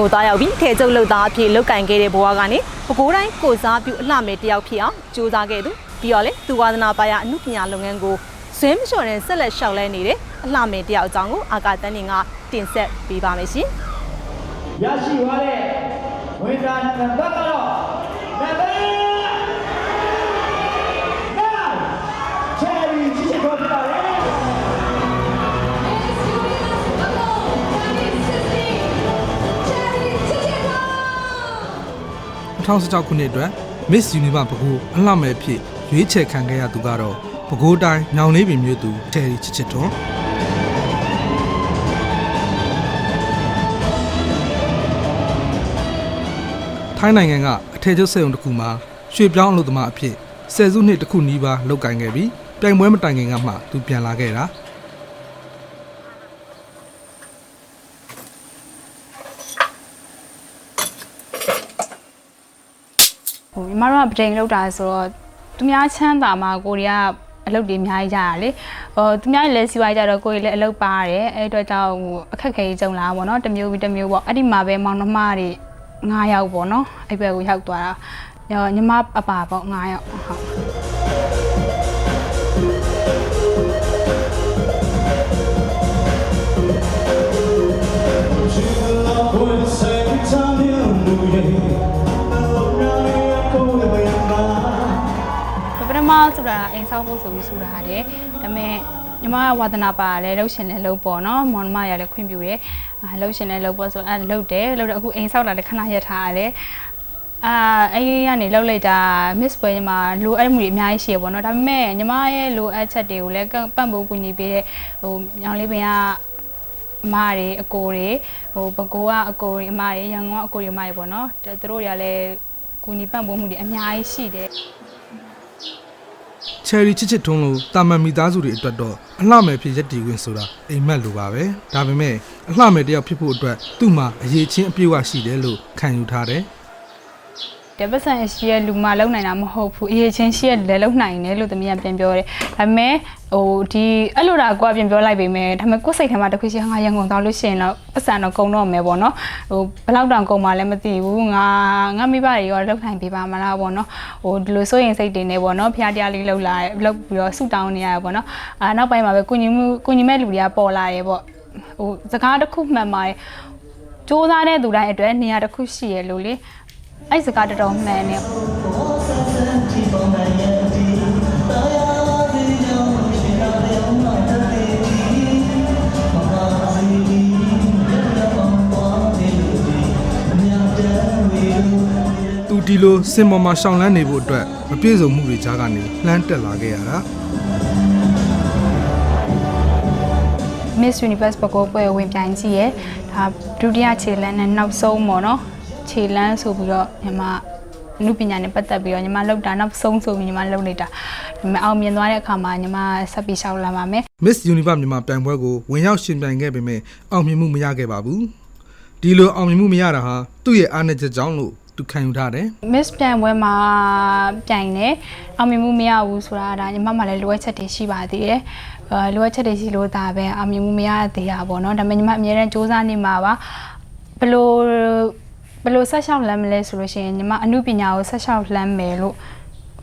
ကိုသားရောက်ပြီးထေကျုပ်လုပ်သားအဖြစ်လုပ်ကင်ခဲ့တဲ့ဘဝကနေပဲခူးတိုင်းကိုစားပြုအလှမယ်တယောက်ဖြစ်အောင်ကြိုးစားခဲ့သူပြီးတော့လေသူဝါသနာပါရအမှုပညာလုပ်ငန်းကိုဇွဲမလျှော်တဲ့ဆက်လက်လျှောက်လဲနေတဲ့အလှမယ်တယောက်အကြောင်းကိုအာကာတန်းနေကတင်ဆက်ပေးပါမယ်ရှင်ရရှိသွားတဲ့ဝန်ထမ်းနံပါတ်ကတော့ 2016ခုနှစ်အတွက် Miss Universe ပဲခူးအလှမဲ့ဖြစ်ရွေးချယ်ခံခဲ့ရသူကတော့ပဲခူးတိုင်းညောင်လေးပင်မြို့သူတယ်ရီချစ်ချစ်ထွန်းထိုင်းနိုင်ငံကအထည်ချုပ်စက်ရုံတစ်ခုမှာရွှေပြောင်းအလုပ်သမားအဖြစ်ဆယ်စုနှစ်တစ်ခုနီးပါးလုပ်ကိုင်ခဲ့ပြီးပြိုင်ပွဲမတိုင်ခင်ကမှသူပြန်လာခဲ့တာ မတို့ကပတိန်လောက်တာဆိုတော့သူများချမ်းသာမှာကိုရီးယားအလုပ်တွေအများကြီးကြရလေဟိုသူများလည်းစီးပွားကြတော့ကိုရီလည်းအလုပ်ပါရတယ်အဲ့အတွက်ကြောင့်ဟိုအခက်ခဲကြီးကြုံလာပါတော့တစ်မျိုးပြီးတစ်မျိုးပေါ့အဲ့ဒီမှာပဲမောင်နှမတွေ9ယောက်ပေါ့နော်အဲ့ဘက်ကိုရောက်သွားတာညညီမအပါပေါ့9ယောက်ဟုတ် အိမ်ဆောက်ဖို့ဆိုပြီးဆိုတာတဲ့ဒါပေမဲ့ညီမကဝါသနာပါလဲလှုပ်ရှင်လဲလှုပ်ပေါ့နော်မောင်နှမရလည်းခွင့်ပြုတယ်အဲလှုပ်ရှင်လဲလှုပ်ပေါ့ဆိုအဲလှုပ်တယ်လှုပ်တော့အခုအိမ်ဆောက်လာလည်းခဏရထားရတယ်အာအဲ့ဒီကနေလှုပ်လိုက်တာ miss ပွဲညီမလိုအပ်မှုတွေအများကြီးရှိရပေါ့နော်ဒါပေမဲ့ညီမရဲ့လိုအပ်ချက်တွေကိုလည်းပံ့ပိုးကူညီပေးတဲ့ဟိုညောင်လေးပင်ကအမတွေအကိုတွေဟိုဘကိုးကအကိုတွေအမတွေရန်ကုန်ကအကိုတွေအမတွေပေါ့နော်သူတို့တွေကလည်းကူညီပံ့ပိုးမှုတွေအများကြီးရှိတယ် ချယ်ရီချစ်ချစ်ထွန်းလို့တာမန်မိသားစုတွေအတွက်တော့အလှမယ်ဖြစ်ရက်တီဝင်ဆိုတာအိမ်မက်လိုပါပဲဒါပေမဲ့အလှမယ်တယောက်ဖြစ်ဖို့အတွက်သူ့မှာအရေးချင်းအပြည့်အဝရှိတယ်လို့ခံယူထားတယ် တပတ်စံရှိရဲ့လူမလုံနိုင်တာမဟုတ်ဘူးအရေးချင်းရှိရဲ့လည်းလုံနိုင်တယ်လို့သမီးကပြန်ပြောတယ်ဒါပေမဲ့ဟိုဒီအဲ့လိုတာကိုကပြန်ပြောလိုက်ပေမဲ့ဒါပေမဲ့ကိုယ်စိတ်ထဲမှာတစ်ခုရှိငါရန်ကုန်သွားလို့ရှိရင်တော့ပတ်စံတော့ကုန်တော့မယ်ပေါ့နော်ဟိုဘယ်လောက်တောင်ကုန်မှလည်းမသိဘူးငါငါမိဘတွေရောလုံနိုင်ပေးပါမလားပေါ့နော်ဟိုဒီလိုစိုးရင်စိတ်တွေနေပေါ့နော်ဖျားတရားလေးလှုပ်လာလှုပ်ပြီးတော့ဆူတောင်းနေရတယ်ပေါ့နော်အာနောက်ပိုင်းမှာပဲကုညီမှုကုညီမဲ့လူတွေကပေါ်လာတယ်ပေါ့ဟိုစကားတစ်ခုမှန်ပါတယ်စူးစမ်းတဲ့သူတိုင်းအတွက်နေရာတစ်ခုရှိရလို့လေ အဲ့စကားတော်တော်မှန်နေသူဒီလိုစင်ပေါ်မှာရှောင်လန်းနေဖို့အတွက်မပြည့်စုံမှုတွေကြားကနေလှမ်းတက်လာခဲ့ရတာ Miss Universe ဘကိုပွဲဝင်ပြိုင်ကြည့်ရယ်ဒါဒုတိယခြေလမ်းနဲ့နောက်ဆုံးပေါ့နော် ခြေလမ်းဆိုပြီးတော့ညီမအမှုပညာနဲ့ပတ်သက်ပြီးတော့ညီမလောက်တာနောက်ဆုံးဆိုပြီးညီမလောက်နေတာဒါပေမဲ့အောင်မြင်သွားတဲ့အခါမှာညီမဆက်ပြီးရှောက်လာပါမယ် Miss Universe မြန်မာပြိုင်ပွဲကိုဝင်ရောက်ရှင်ပြိုင်ခဲ့ပေမဲ့အောင်မြင်မှုမရခဲ့ပါဘူးဒီလိုအောင်မြင်မှုမရတာဟာသူ့ရဲ့အားနည်းချက်ကြောင့်လို့သူခံယူထားတယ် Miss ပြိုင်ပွဲမှာပြိုင်တယ်အောင်မြင်မှုမရဘူးဆိုတာဒါညီမမှလည်းလိုအပ်ချက်တွေရှိပါသေးတယ်အဲလိုအပ်ချက်တွေရှိလို့ဒါပဲအောင်မြင်မှုမရသေးတာပေါ့နော်ဒါပေမဲ့ညီမအများနဲ့စူးစမ်းနေမှာပါဘလို့ ဘလို့ဆက်လျှောက်လမ်းမလဲဆိုလို့ရှိရင်ညီမအမှုပညာကိုဆက်လျှောက်လမ်းမယ်လို့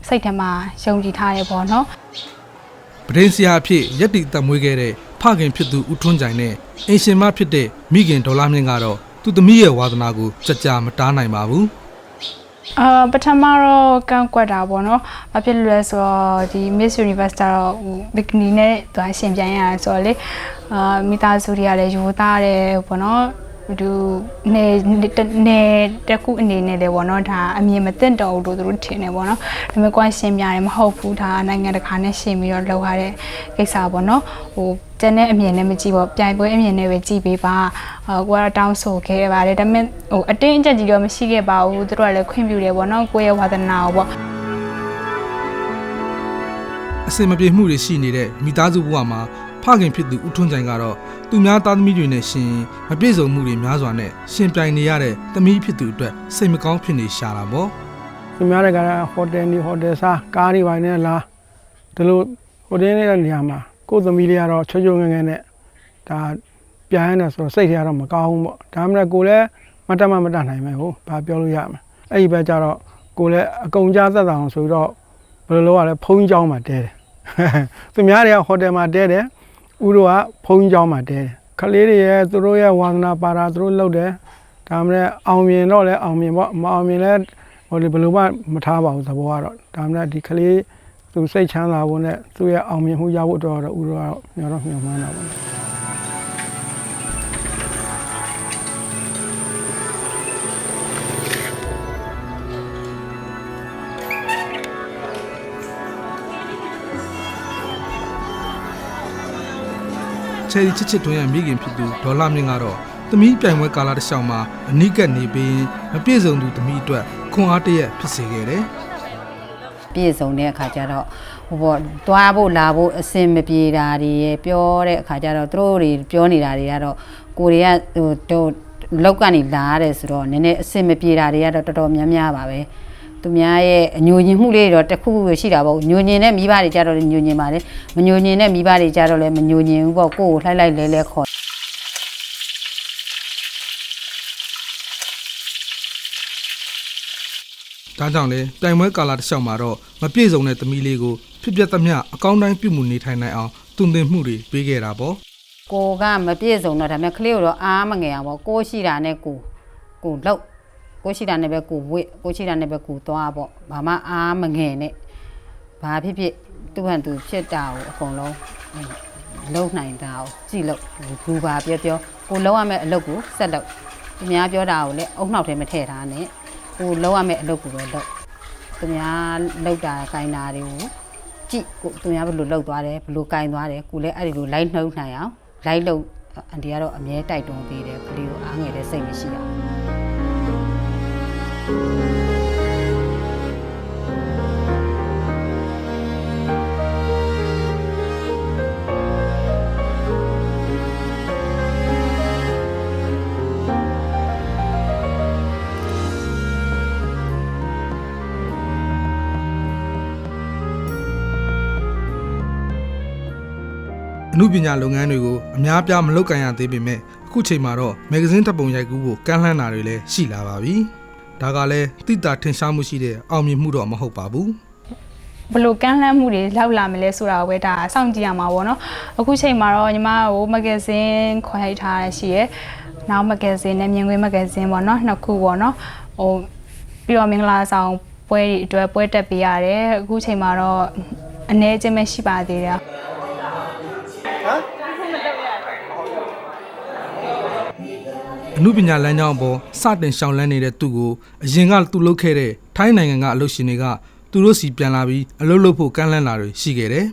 စိတ်ထဲမှာယုံကြည်ထားရပေါ့နော်ပဒင်းစရာအဖြစ်ရက်တီတံမွေးခဲ့တဲ့ဖခင်ဖြစ်သူဦးထွန်းကြိုင်နဲ့အင်ရှင်မဖြစ်တဲ့မိခင်ဒေါ်လာမြင့်ကတော့သူသမီးရဲ့ဝါသနာကိုကြကြမတားနိုင်ပါဘူးအာပထမတော့ကန့်ကွက်တာပေါ့နော်။ဘာဖြစ်လို့လဲဆိုတော့ဒီ Miss Universe တော့ဟိုဘီကနီနဲ့သူကရှင်ပြိုင်ရတာဆိုတော့လေအာမိသားစုတွေကလည်းယူသားတယ်ပေါ့နော်။ သူနေနေတခုအနေနဲ့လေပေါ့နော်ဒါအမြင်မသိတော့ဘူးလို့သူတို့ထင်တယ်ပေါ့နော်။ဒါပေမဲ့ကိုယ်ရှင်ပြတယ်မဟုတ်ဘူးဒါနိုင်ငံတကာနဲ့ရှင်ပြီးတော့လောက်ရတဲ့ကိစ္စပေါ့နော်။ဟိုကျန်တဲ့အမြင်နဲ့မကြည့်ပေါ့ပြိုင်ပွဲအမြင်နဲ့ပဲကြည့်ပေးပါဟိုကိုကတော့တောင်းဆိုခဲ့ပါတယ်ဒါပေမဲ့ဟိုအတင်းအကျပ်ကြီးတော့မရှိခဲ့ပါဘူးသူတို့ကလည်းခွင့်ပြုတယ်ပေါ့နော်ကိုယ့်ရဲ့ဝါသနာကိုပေါ့အစင်မပြေမှုတွေရှိနေတဲ့မိသားစုဘဝမှာ ဖခင်ဖြစ်သူဦးထွန်းကြိုင်ကတော့သူများသားသမီးတွေနဲ့ရှင်မပြည့်စုံမှုတွေများစွာနဲ့ရှင်ပြိုင်နေရတဲ့သမီးဖြစ်သူအတွက်စိတ်မကောင်းဖြစ်နေရှာတာပေါ့သူများတွေကဟိုတယ်နေဟိုတယ်စားကားတွေပိုင်းနဲ့လားဒီလိုဟိုတယ်နေတဲ့နေရာမှာကိုယ်သမီးလေးကတော့ချွတ်ချွတ်ငယ်ငယ်နဲ့ဒါပြိုင်နေဆိုတော့စိတ်ထဲကတော့မကောင်းဘူးပေါ့ဒါမှမဟုတ်ကိုယ်လည်းမတတ်မမတတ်နိုင်မယ်ဟိုဘာပြောလို့ရမလဲအဲ့ဒီဘက်ကျတော့ကိုယ်လည်းအကုန်ကြားသက်တာအောင်ဆိုတော့ဘယ်လိုလုပ်ရလဲဖုန်းကြောင်းမှာတဲတယ်သူများတွေကဟိုတယ်မှာတဲတယ် ဥတို့ကဖုန်းเจ้าမှာတဲတယ်ခလေးတွေရဲ့သူတို့ရဲ့ဝါသနာပါတာသူတို့လုပ်တယ်ဒါမှလည်းအောင်မြင်တော့လည်းအောင်မြင်ပေါ့မအောင်မြင်လည်းဟိုလေဘယ်လိုမှမထားပါဘူးသဘောကတော့ဒါမှလည်းဒီခလေးသူစိတ်ချမ်းသာဖို့နဲ့သူ့ရဲ့အောင်မြင်မှုရဖို့အတွက်တော့ဥတို့ကတော့ညတော့ညှော်မှန်းတာပေါ့ ချယ်ရီချစ်ချစ်တွင်ရဲ့မိခင်ဖြစ်သူဒေါ်လာမြင့်ကတော့သမီးပြိုင်ပွဲကာလတစ်လျှောက်မှာအနိကတ်နေပြီးမပြည့်စုံသူသမီးအတွက်ခွန်အားတစ်ရက်ဖြစ်စေခဲ့တယ်ပြည့်စုံတဲ့အခါကျတော့ဟိုပေါ့တွားဖို့လာဖို့အစင်မပြေတာတွေရယ်ပြောတဲ့အခါကျတော့သူတို့တွေပြောနေတာတွေကတော့ကိုတွေကဟိုတို့လောက်ကနေလာရတယ်ဆိုတော့နည်းနည်းအစင်မပြေတာတွေကတော့တော်တော်များများပါပဲ သူများရဲ့အညိုညင်မှုလေးတွေတော့တစ်ခုခုရှိတာပေါ့ညိုညင်တဲ့မိဘတွေကြတော့လည်းညိုညင်ပါတယ်မညိုညင်တဲ့မိဘတွေကြတော့လည်းမညိုညင်ဘူးပေါ့ကိုယ့်ကိုလှိုက်လိုက်လဲလဲခေါ်ဒါကြောင့်လေပြိုင်ပွဲကာလတစ်လျှောက်မှာတော့မပြည့်စုံတဲ့သမီးလေးကိုဖြစ်ပျက်သမျှအကောင်းတိုင်းပြုမှုနေထိုင်နိုင်အောင်တုံသင်မှုတွေပေးခဲ့တာပေါ့ကိုကမပြည့်စုံတော့ဒါပေမဲ့ကလေးကိုတော့အားမငယ်အောင်ပေါ့ကိုရှိတာနဲ့ကိုကိုလောက် ကိုရှိတာနဲ့ပဲကိုဝစ်ကိုရှိတာနဲ့ပဲကိုသွားပေါ့ဘာမှအားမငယ်နဲ့ဘာဖြစ်ဖြစ်သူ့ဟန်သူဖြစ်တာကိုအကုန်လုံးလုံနိုင်တာကိုကြည့်လို့ဘူးပါပြောပြောကိုလုံးရမယ့်အလုပ်ကိုဆက်လုပ်သူများပြောတာကိုလည်းအုံနှောက်ထဲမထည့်ထားနဲ့ကိုလုံးရမယ့်အလုပ်ကိုပဲလုပ်သူများလောက်တာကိုင်တာတွေကိုကြည့်ကိုသူများဘယ်လိုလှုပ်သွားတယ်ဘယ်လိုကင်သွားတယ်ကိုလည်းအဲ့ဒီလိုလိုက်နှုတ်နိုင်အောင်လိုက်လှုပ်အန်တီကတော့အမြဲတိုက်တွန်းပေးတယ်ကလေးကိုအားငယ်တဲ့စိတ်မရှိအောင် အမှုပညာလုပ်ငန်းတွေကိုအများပြားမလုပ်ကင်ရသေးပေမဲ့အခုချိန်မှာတော့မဂ္ဂဇင်းတပ်ပုံရိုက်ကူးဖို့ကမ်းလှမ်းတာတွေလည်းရှိလာပါပြီ ဒါကလည်းတိတာထင်ရှားမှုရှိတဲ့အောင်မြင်မှုတော့မဟုတ်ပါဘူးဘယ်လို့ကမ်းလှမ်းမှုတွေလောက်လာမလဲဆိုတာကိုပဲဒါစောင့်ကြည့်ရမှာပေါ့နော်အခုချိန်မှာတော့ညီမဟိုမဂ္ဂဇင်းခွဲလိုက်ထားရရှိရယ်နောက်မဂ္ဂဇင်းနဲ့မြင်ကွင်းမဂ္ဂဇင်းပေါ့နော်နှစ်ခုပေါ့နော်ဟိုပြီးတော့မင်္ဂလာဆောင်ပွဲတွေအတွက်ပွဲတက်ပေးရတယ်အခုချိန်မှာတော့အ ਨੇ ချင်းပဲရှိပါသေးတယ် အမှုပညာလမ်းကြောင်းအပေါ်စတင်ရှောင်လန်းနေတဲ့သူကိုအရင်ကသူလုပ်ခဲ့တဲ့ထိုင်းနိုင်ငံကအလုပ်ရှင်တွေကသူတို့စီပြန်လာပြီးအလုပ်လုပ်ဖို့ကမ်းလှမ်းတာတွေရှိခဲ့တယ်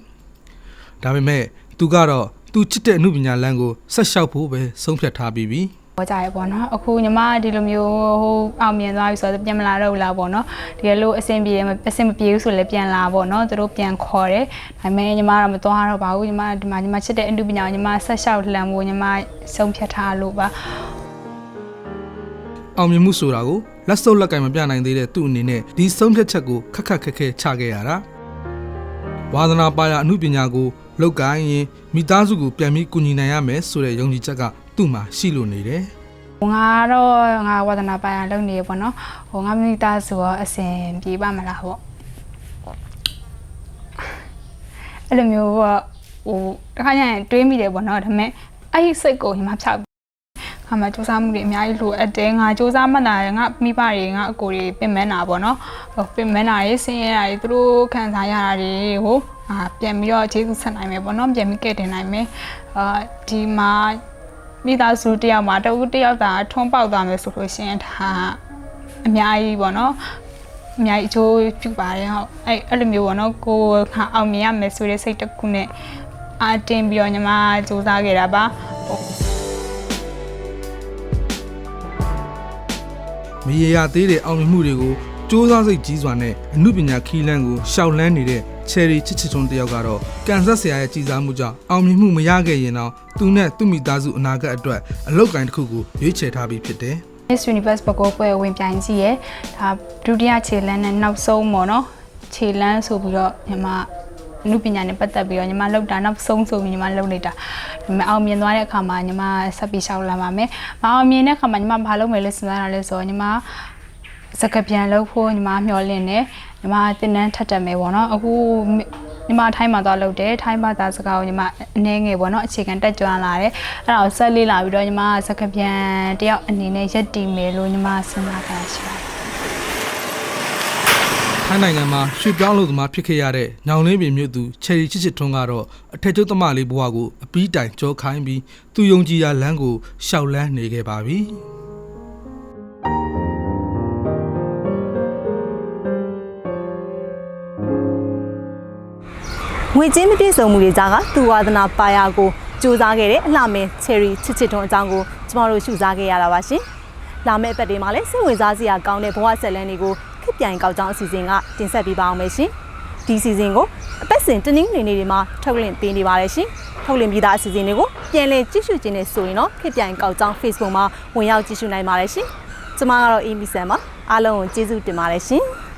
ဒါပေမဲ့သူကတော့သူချစ်တဲ့အမှုပညာလမ်းကိုဆက်လျှောက်ဖို့ပဲဆုံးဖြတ်ထားပြီးပြီဟောကြရပေါ့နော်အခုညီမဒီလိုမျိုးဟိုအောင်မြင်သွားပြီဆိုတော့ပြန်မလာတော့ဘူးလားပေါ့နော်ဒီလိုအဆင်ပြေတယ်အဆင်မပြေဘူးဆိုလည်းပြန်လာပေါ့နော်သူတို့ပြန်ခေါ်တယ်ဒါပေမဲ့ညီမတော့မသွားတော့ပါဘူးညီမဒီမှာညီမချစ်တဲ့အမှုပညာကိုညီမဆက်လျှောက်လှမ်းဖို့ညီမဆုံးဖြတ်ထားလို့ပါ အောင်မြင်မှုဆိုတာကိုလက်စုပ်လက်ကင်မပြနိုင်သေးတဲ့သူ့အနေနဲ့ဒီဆုံးဖြတ်ချက်ကိုခက်ခက်ခဲခဲချခဲ့ရတာဝါသနာပါရအမှုပညာကိုလောက်ကိုင်းရင်မိသားစုကိုပြန်ပြီးကူညီနိုင်ရမယ်ဆိုတဲ့ယုံကြည်ချက်ကသူ့မှာရှိလို့နေတယ်ဟိုငါတော့ငါဝါသနာပိုင်ရလုပ်နေရပေါ့နော်ဟိုငါမိသားစုရောအဆင်ပြေပါမလားပေါ့အဲ့လိုမျိုးပေါ့ဟိုတခါကျရင်တွေးမိတယ်ပေါ့နော်ဒါပေမဲ့အဲ့ဒီစိတ်ကိုညီမဖြောက် ခါမှစူးစမ်းမှုတွေအများကြီးလိုအပ်တယ်ငါစူးစမ်းမှတ်တာငါမိဘတွေငါအကိုတွေပြင်မဲနာပေါ့နော်ဟိုပြင်မဲနာရေးဆင်းရဲတာတွေသူတို့ခံစားရတာတွေဟိုအာပြန်ပြီးတော့ခြေစုဆက်နိုင်မယ်ပေါ့နော်ပြန်ပြီးကဲတင်နိုင်မယ်အာဒီမှာမိသားစုတယောက်မှာတဦးတယောက်သာထွန်းပေါက်သွားမယ်ဆိုလို့ရှိရင်ဒါအများကြီးပေါ့နော်အများကြီးအကျိုးပြုပါတယ်ဟုတ်အဲ့အဲ့လိုမျိုးပေါ့နော်ကိုယ်ကအောင်မြင်ရမယ်ဆိုတဲ့စိတ်တစ်ခုနဲ့အာတင်ပြီးတော့ညီမစူးစမ်းခဲ့တာပါဟုတ် မရေရသေးတဲ့အောင်မြင်မှုတွေကိုစူးစမ်းစိတ်ကြီးစွာနဲ့အမှုပညာခီးလန်းကိုရှောက်လန်းနေတဲ့ချယ်ရီချစ်ချစ်ချုံတယောက်ကတော့ကန်ဆက်ဆရာရဲ့ကြည်စားမှုကြောင့်အောင်မြင်မှုမရခဲ့ရင်တော့သူနဲ့သူ့မိသားစုအနာဂတ်အတွက်အလောက်ကိုင်းတစ်ခုကိုရွေးချယ်ထားပြီးဖြစ်တယ် Miss Universe ဘကောပွဲဝင်ပြိုင်ကြည့်ရယ်ဒါဒုတိယခြေလန်းနဲ့နောက်ဆုံးပေါ့နော်ခြေလန်းဆိုပြီးတော့ညီမ အမှုပညာနဲ့ပတ်သက်ပြီးတော့ညီမလောက်တာနောက်ဆုံးဆိုပြီးညီမလောက်နေတာဒါပေမဲ့အောင်မြင်သွားတဲ့အခါမှာညီမဆက်ပြီးရှောက်လာပါမယ်မအောင်မြင်တဲ့အခါမှာညီမဘာလုပ်မယ်လဲစဉ်းစားတာလဲဆိုတော့ညီမစကပြန်လောက်ဖို့ညီမမျှော်လင့်တယ်ညီမတင်တန်းထပ်တက်မယ်ပေါ့နော်အခုညီမထိုင်းမှာသွားလုပ်တယ်ထိုင်းဘာသာစကားကိုညီမအနေငယ်ပေါ့နော်အခြေခံတက်ကြွလာတယ်အဲ့ဒါကိုဆက်လေးလာပြီးတော့ညီမစကပြန်တယောက်အနေနဲ့ရက်တည်မယ်လို့ညီမစဉ်းစားတာရှိပါတယ် ထိုင်းနိုင်ငံမှာရွှေပြောင်းလို့သမားဖြစ်ခဲ့ရတဲ့ညောင်လင်းပင်မြို့သူချယ်ရီချစ်ချစ်ထွန်းကတော့အထက်ကျုပ်သမားလေးဘဝကိုအပီးတိုင်ကြောခိုင်းပြီးသူယုံကြည်ရာလမ်းကိုရှောက်လန်းနေခဲ့ပါပြီ။ငွေကြေးမပြည့်စုံမှုတွေကြားကသူဝါသနာပါရာကိုစူးစမ်းခဲ့တဲ့အလှမင်းချယ်ရီချစ်ချစ်ထွန်းအကြောင်းကိုကျမတို့ရှုစားခဲ့ရတာပါရှင်။လာမယ့်အပတ်တွေမှာလည်းစိတ်ဝင်စားစရာကောင်းတဲ့ဘဝဆက်လန်းတွေကိုခက် ပြိုင်ကောက်ကြောင်းအစီအစဉ်ကတင်ဆက်ပေးပါအောင်မယ်ရှင်။ဒီအစီအစဉ်ကိုအပတ်စဉ်တနင်္ဂနွေနေ့တွေမှာထုတ်လွှင့်ပေးနေပါတယ်ရှင်။ထုတ်လွှင့်ပြီးသားအစီအစဉ်တွေကိုပြန်လည်ကြည့်ရှုခြင်းနဲ့ဆိုရင်တော့ခက်ပြိုင်ကောက်ကြောင်း Facebook မှာဝင်ရောက်ကြည့်ရှုနိုင်ပါတယ်ရှင်။ကျမကတော့ Amy Sam ပါအားလုံးကိုကျေးဇူးတင်ပါတယ်ရှင်။